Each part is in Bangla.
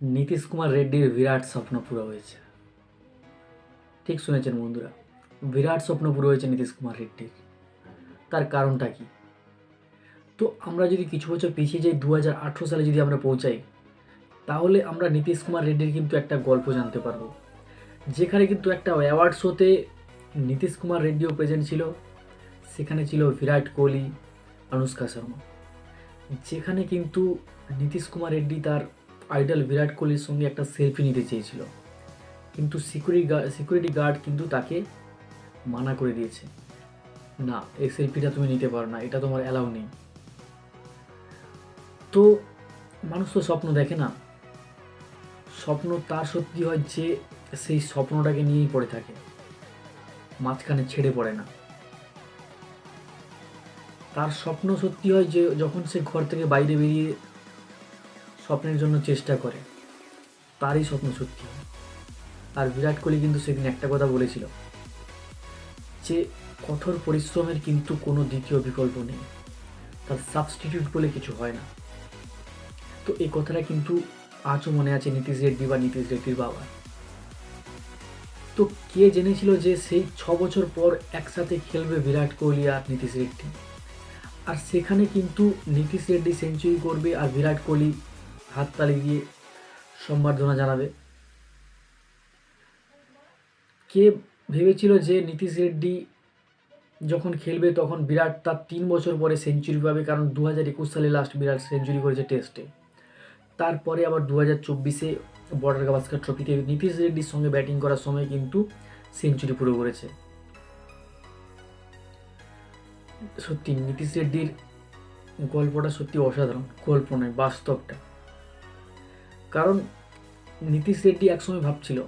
নীতিশ কুমার রেড্ডির বিরাট স্বপ্ন পুরো হয়েছে। ঠিক শুনেছেন বন্ধুরা, বিরাট স্বপ্ন পুরো হয়েছে নীতিশ কুমার রেড্ডির। তার কারণটা কি? তো আমরা যদি কিছু বছর পিছিয়ে যাই দু হাজার আঠেরো সালে যদি আমরা পৌঁছাই, তাহলে আমরা নীতিশ কুমার রেড্ডির কিন্তু একটা গল্প জানতে পারব। যেখানে কিন্তু একটা অ্যাওয়ার্ড শোতে নীতিশ কুমার রেড্ডিও প্রেজেন্ট ছিল। সেখানে ছিল বিরাট কোহলি, অনুষ্কা শর্মা। যেখানে কিন্তু নীতিশ কুমার রেড্ডি তার আইডল বিরাট কোহলির সঙ্গে একটা সেলফি নিতে চেয়েছিল। কিন্তু সিকিউরিটি গার্ড সিকিউরিটি গার্ড কিন্তু তাকে মানা করে দিয়েছে। না, এই সেলফিটা তুমি নিতে পারো না, এটা তোমার অ্যালাউ নেই। তো মানুষ তো স্বপ্ন দেখে না। স্বপ্ন তার সত্যি হয় যে সেই স্বপ্নটাকে নিয়েই পড়ে থাকে। মাঝখানে ছেড়ে পড়ে না। তার স্বপ্ন সত্যি হয় যে যখন সে ঘর থেকে বাইরে বেরিয়ে স্বপ্নের জন্য চেষ্টা করে, তারই স্বপ্ন সত্যি। আর বিরাট কোহলি কিন্তু সেদিন একটা কথা বলেছিল যে, কঠোর পরিশ্রমের কিন্তু কোনো দ্বিতীয় বিকল্প নেই। তার সাবস্টিটিউট বলে কিছু হয় না। তো এই কথাটা কিন্তু আজও মনে আছে নীতিশ রেড্ডি বা নীতিশ রেড্ডির বাবা তো কে জেনেছিল যে সেই ছ বছর পর একসাথে খেলবে বিরাট কোহলি আর নীতিশ রেড্ডি? আর সেখানে কিন্তু নীতিশ রেড্ডি সেঞ্চুরি করবে আর বিরাট কোহলি হাততালি দিয়ে সম্বর্ধনা জানাবে। কে ভেবেছিল যে নীতিশ রেড্ডি যখন খেলবে তখন বিরাট তার তিন বছর পরে সেঞ্চুরি পাবে? কারণ দু হাজার একুশ সালে লাস্ট বিরাট সেঞ্চুরি করেছে টেস্টে। তারপরে আবার দু হাজার চব্বিশে বর্ডার গাভাস্কার ট্রফিতে নীতিশ রেড্ডির সঙ্গে ব্যাটিং করার সময় কিন্তু সেঞ্চুরি পুরো করেছে। সত্যি, নীতিশ রেড্ডির গল্পটা সত্যি অসাধারণ। গল্প নয় বাস্তবটা। কারণ নীতিশ রেড্ডি একসময় ভাবছিল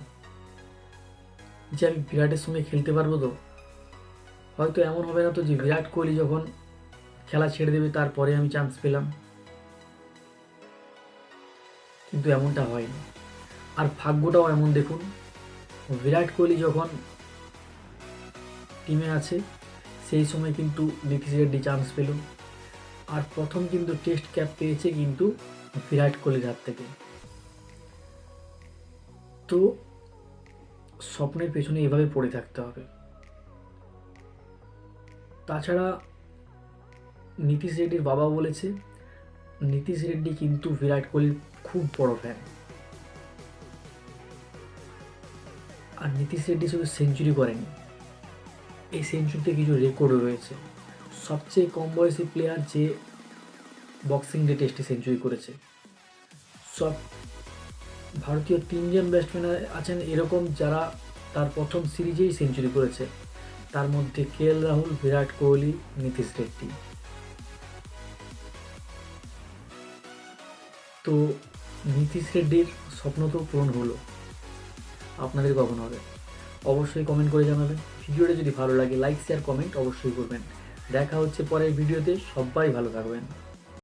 যে আমি বিরাটের সঙ্গে খেলতে পারব তো। হয়তো এমন হবে না তো যে বিরাট কোহলি যখন খেলা ছেড়ে দেবে, তারপরে আমি চান্স পেলাম। কিন্তু এমনটা হয়নি। আর ভাগ্যটাও এমন, দেখুন, বিরাট কোহলি যখন টিমে আছে, সেই সময় কিন্তু নীতিশ রেড্ডি চান্স পেল। আর প্রথম কিন্তু টেস্ট ক্যাপ পেয়েছে কিন্তু বিরাট কোহলির হাত থেকে। তো স্বপ্নের পেছনে এভাবে পড়ে থাকতে হবে। তাছাড়া নীতিশ রেড্ডির বাবা বলেছে, নীতিশ রেড্ডি কিন্তু বিরাট কোহলির খুব বড় ফ্যান আর নীতিশ রেড্ডি শুধু সেঞ্চুরি করেনি, এই সেঞ্চুরিতে কিছু রেকর্ডও রয়েছে। সবচেয়ে কম বয়সী প্লেয়ার যে বক্সিং ডে টেস্টে সেঞ্চুরি করেছে। সব ভারতীয় তিনজন ব্যাটসম্যান আছেন এরকম যারা তার প্রথম সিরিজেই সেঞ্চুরি করেছে। তার মধ্যে কে রাহুল, বিরাট কোহলি, নীতিশ রেড্ডি। তো নীতিশ রেড্ডির স্বপ্ন তো পূরণ হলো। আপনাদের কখন হবে? অবশ্যই কমেন্ট করে জানাবেন। ভিডিওটা যদি ভালো লাগে লাইক শেয়ার কমেন্ট অবশ্যই করবেন। দেখা হচ্ছে পরের ভিডিওতে। সবাই ভালো থাকবেন।